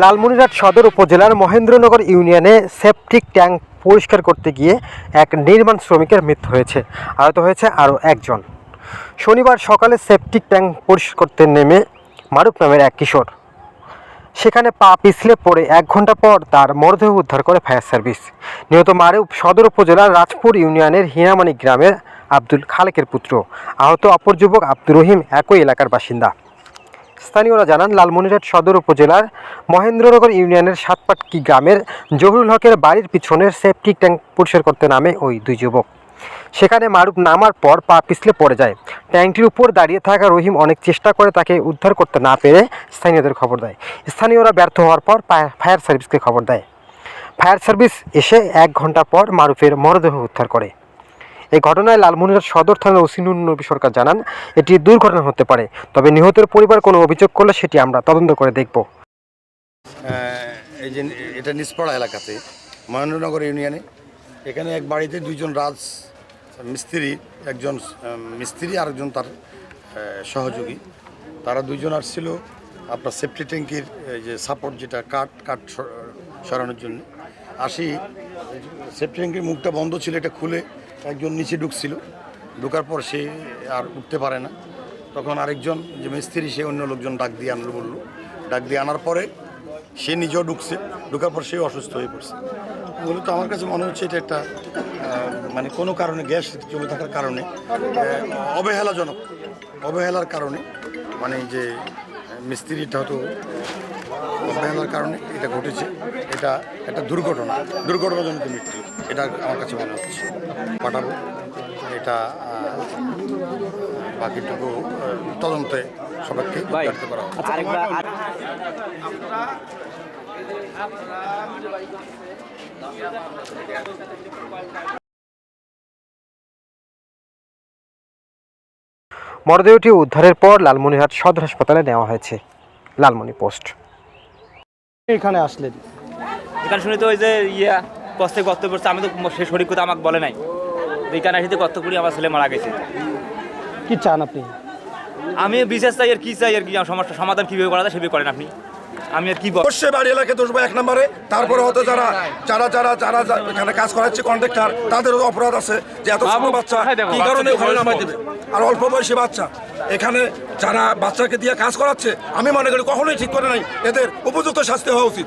লালমনিরহাট সদর উপজেলার মহেন্দ্রনগর ইউনিয়নে সেপটিক ট্যাঙ্ক পরিষ্কার করতে গিয়ে এক নির্মাণ শ্রমিকের মৃত্যু হয়েছে। আহত হয়েছে আরও একজন। শনিবার সকালে সেপটিক ট্যাঙ্ক পরিষ্কার করতে নেমে মারুফ নামের এক কিশোর। সেখানে পা পিছলে পড়ে এক ঘণ্টা পর তার মরদেহ উদ্ধার করে ফায়ার সার্ভিস। নিহত মারুফ সদর উপজেলার রাজপুর ইউনিয়নের হিনামানি গ্রামের আব্দুল খালেকের পুত্র। আহত অপর যুবক আব্দুর রহিম একই এলাকার বাসিন্দা। স্থানীয়রা জানান, লালমনিরহাট সদর উপজেলার মহেন্দ্রনগর ইউনিয়নের সাতপাটকি গ্রামের জহুরুল হকের বাড়ির পিছনের সেপটিক ট্যাঙ্ক পরিষ্কার করতে নামে ওই দুই যুবক। সেখানে মারুফ নামার পর পা পিছলে পড়ে যায়। ট্যাঙ্কটির উপর দাঁড়িয়ে থাকা রহিম অনেক চেষ্টা করে তাকে উদ্ধার করতে না পেরে স্থানীয়দের খবর দেয়। স্থানীয়রা ব্যর্থ হওয়ার পর ফায়ার সার্ভিসকে খবর দেয়। ফায়ার সার্ভিস এসে এক ঘণ্টা পর মারুফের মরদেহ উদ্ধার করে। এই ঘটনায় লালমনিরহাট সদর থানার ওসি নুরুন নবী সরকার জানান, এটি দুর্ঘটনা হতে পারে, তবে নিহতের পরিবার কোনো অভিযোগ করলে সেটি আমরা তদন্ত করে দেখব। এই যে এটা নিষ্পড়া এলাকাতে, মহেন্দ্রনগর ইউনিয়নে। এখানে এক বাড়িতে দুইজন রাজ মিস্ত্রি, একজন মিস্ত্রি আর একজন তার সহযোগী। তারা দুইজন আসছিল আপনার সেফটি ট্যাঙ্কির যে সাপোর্ট যেটা কাঠ কাঠ সরানোর জন্য। আসি, সেফটি ট্যাঙ্কির মুখটা বন্ধ ছিল, এটা খুলে একজন নিচে ঢুকছিল। ঢোকার পর সে আর উঠতে পারে না। তখন আরেকজন, যে মিস্ত্রি, সে অন্য লোকজন ডাক দিয়ে আনলো, বলল। ডাক দিয়ে আনার পরে সে নিজেও ঢুকছে। ঢোকার পর সেও অসুস্থ হয়ে পড়ছে। মূলত আমার কাছে মনে হচ্ছে এটা একটা মানে কোনো কারণে, গ্যাস জমে থাকার কারণে অবহেলাজনক। অবহেলার কারণে মানে যে মিস্ত্রিটা হয়তো অবহেলার কারণে এটা ঘটেছে। এটা একটা দুর্ঘটনা। দুর্ঘটনাজনিত মৃত্যু। এটা আমার কাছে মনে হচ্ছে। পাঠাবো। এটা বাকিটুকু তদন্তে সবাইকে জানতে করা হবে। মরদেহটি উদ্ধারের পর লালমনিরহাট সদর হাসপাতালে নেওয়া হয়েছে। লালমনি পোস্ট। এখানে আসলেন। এখানে শুনে তো ওই যে ইয়া কষ্টে গর্ত পড়ছে আমি তো সে শরীর কথা আমাকে বলে নাই। এইখানে এসে গর্ত করি আমার ছেলে মারা গেছে। কি চান আপনি? আমি বিশেষ চাই আর কি চাই আর কি সমস্যা সমাধান কীভাবে করা যায় সেভাবে করেন আপনি। আমি আর কি অবশ্যই বাড়ি এলাকায় দোষবো এক নম্বরে। তারপরে হয়তো যারা যারা যারা যারা এখানে কাজ করাচ্ছে কন্ট্রাক্টর তাদেরও অপরাধ আছে যে এত ছোট বাচ্চা কি কারণে ওখানে নামাই দেবে? আর অল্প বয়সী বাচ্চা। এখানে যারা বাচ্চাকে দিয়ে কাজ করাচ্ছে আমি মনে করি কখনোই ঠিক করে নাই। এদের উপযুক্ত শাস্তি হওয়া উচিত।